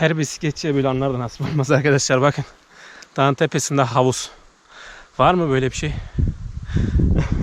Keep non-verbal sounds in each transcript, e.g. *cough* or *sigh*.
Her bisikletçiye böyle anlar nasip olmaz arkadaşlar bakın. Dağın tepesinde havuz. Var mı böyle bir şey?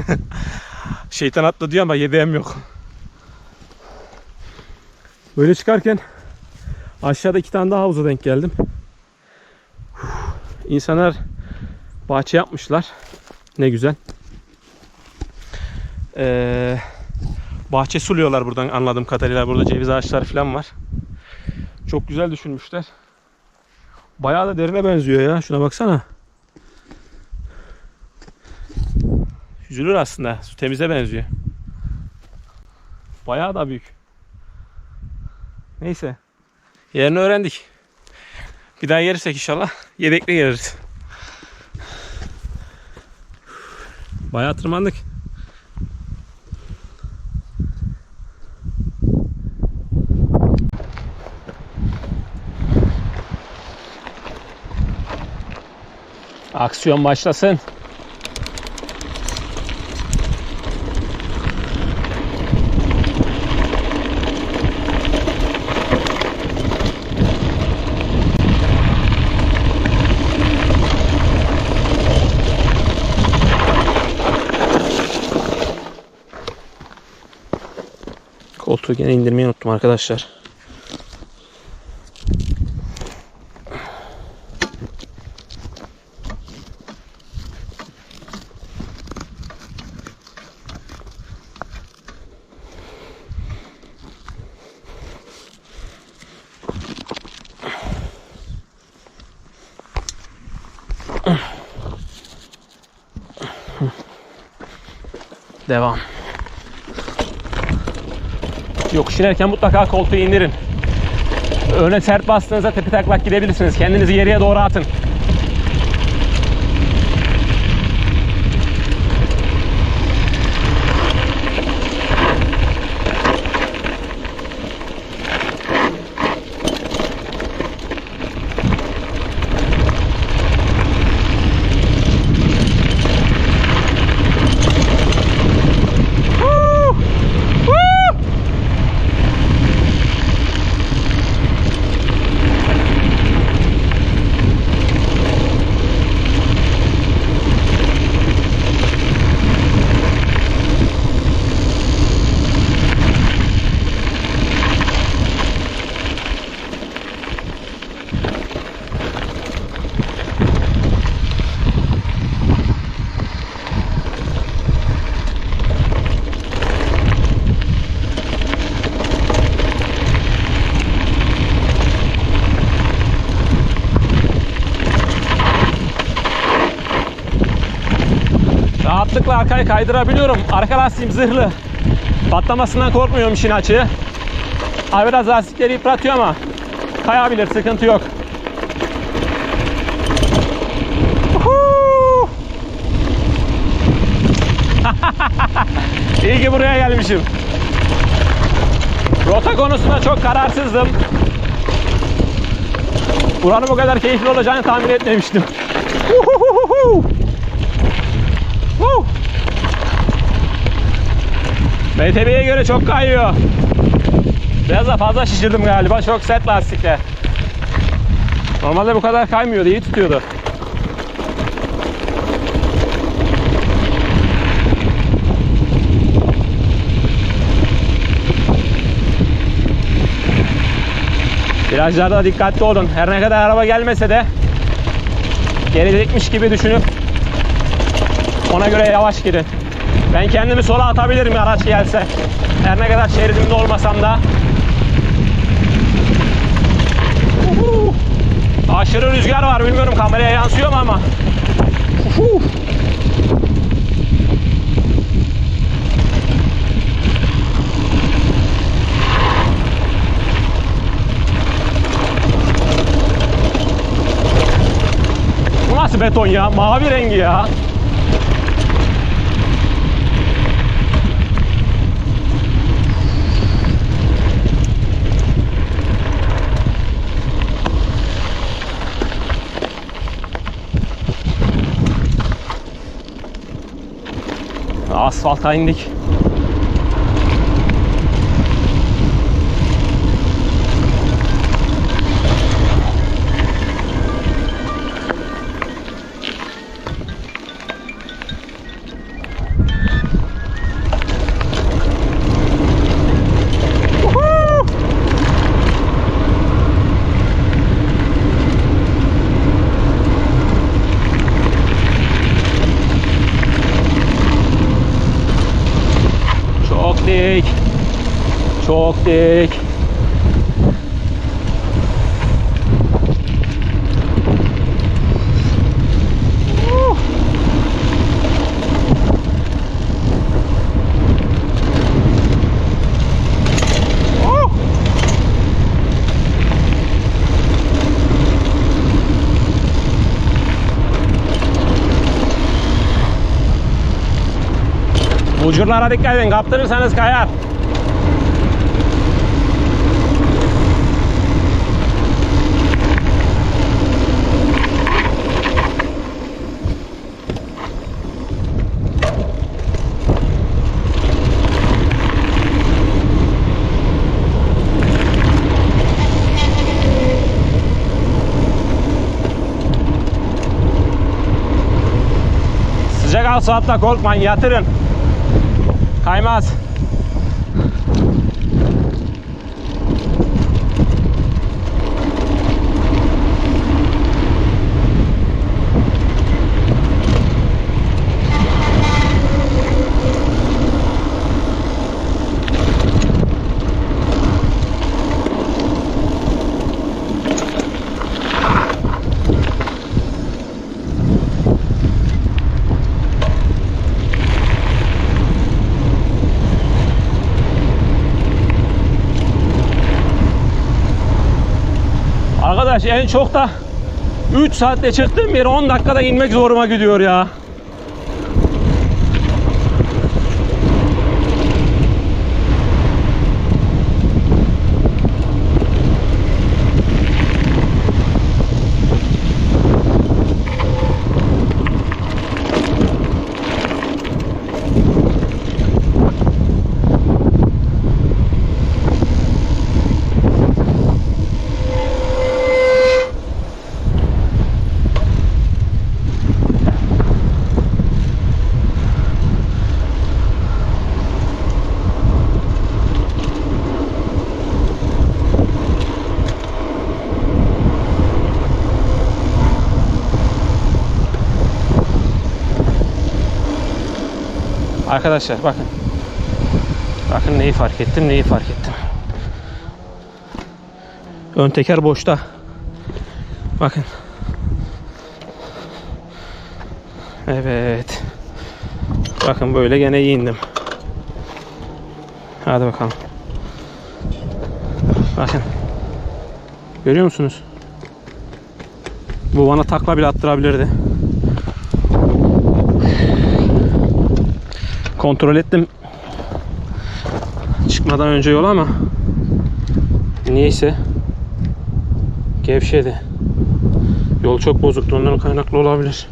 *laughs* Şeytan atla diyor ama yedeğim yok. Böyle çıkarken aşağıda iki tane daha havuza denk geldim. İnsanlar bahçe yapmışlar. Ne güzel. Ee, bahçe suluyorlar buradan anladığım kadarıyla. Burada ceviz ağaçları falan var. Çok güzel düşünmüşler. Bayağı da derine benziyor ya. Şuna baksana. Yüzülür aslında. Su temize benziyor. Bayağı da büyük. Neyse. Yerini öğrendik. Bir daha gelirsek inşallah yedekli geliriz. Bayağı tırmandık. Aksiyon başlasın. Koltuğu gene indirmeyi unuttum arkadaşlar. Devam. Yokuş inerken mutlaka koltuğu indirin. Öne sert bastığınızda tepe taklak gidebilirsiniz. Kendinizi geriye doğru atın. Arkayı kaydırabiliyorum. Arka lastiğim zırhlı. Patlamasından korkmuyorum işin açığı. Ha biraz lastikleri yıpratıyor ama kayabilir sıkıntı yok. *laughs* İyi ki buraya gelmişim. Rota konusunda çok kararsızdım. Buranın bu kadar keyifli olacağını tahmin etmemiştim. MTB'ye göre çok kayıyor. Biraz da fazla şişirdim galiba. Çok sert lastikler. Normalde bu kadar kaymıyordu. iyi tutuyordu. Virajlarda dikkatli olun. Her ne kadar araba gelmese de gelecekmiş gibi düşünüp ona göre yavaş girin. Ben kendimi sola atabilirim araç gelse. Her ne kadar şeridimde olmasam da. Uhu. Aşırı rüzgar var. Bilmiyorum kameraya yansıyor mu ama. Uhu. Nasıl beton ya? Mavi rengi ya. Asfalta indik. Çok dik. Bucurlara dikkat edin. Kaptırırsanız kayar. Saatte korkmayın yatırın. Kaymaz. En çok da 3 saatte çıktığım yere 10 dakikada inmek zoruma gidiyor ya. Arkadaşlar bakın. Bakın neyi fark ettim, neyi fark ettim. Ön teker boşta. Bakın. Evet. Bakın böyle gene iyi indim. Hadi bakalım. Bakın. Görüyor musunuz? Bu bana takla bile attırabilirdi. Kontrol ettim. Çıkmadan önce yol ama niyeyse gevşedi. Yol çok bozuktu ondan kaynaklı olabilir.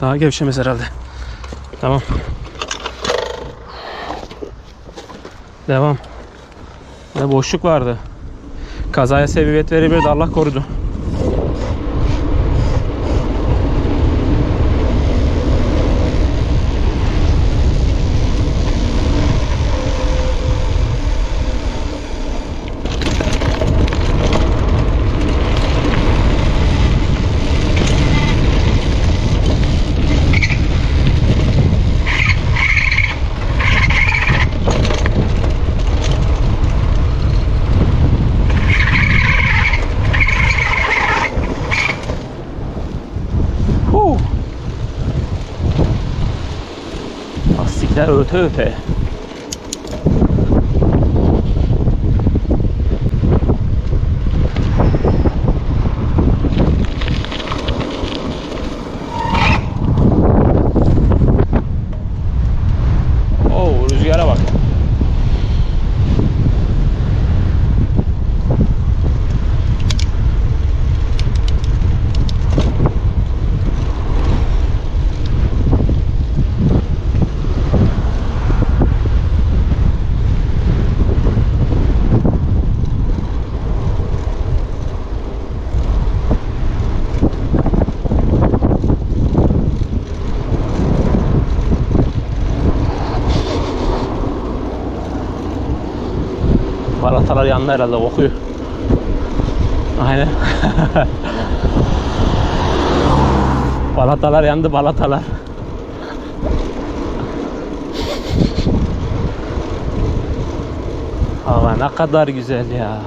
Daha gevşemez herhalde. Tamam. Devam. Ne boşluk vardı. Kazaya sebebiyet verebilirdi. Allah korudu. 咱都退退。Balatalar yandı herhalde kokuyor. Aynen. *laughs* balatalar yandı balatalar. Hava ne kadar güzel ya.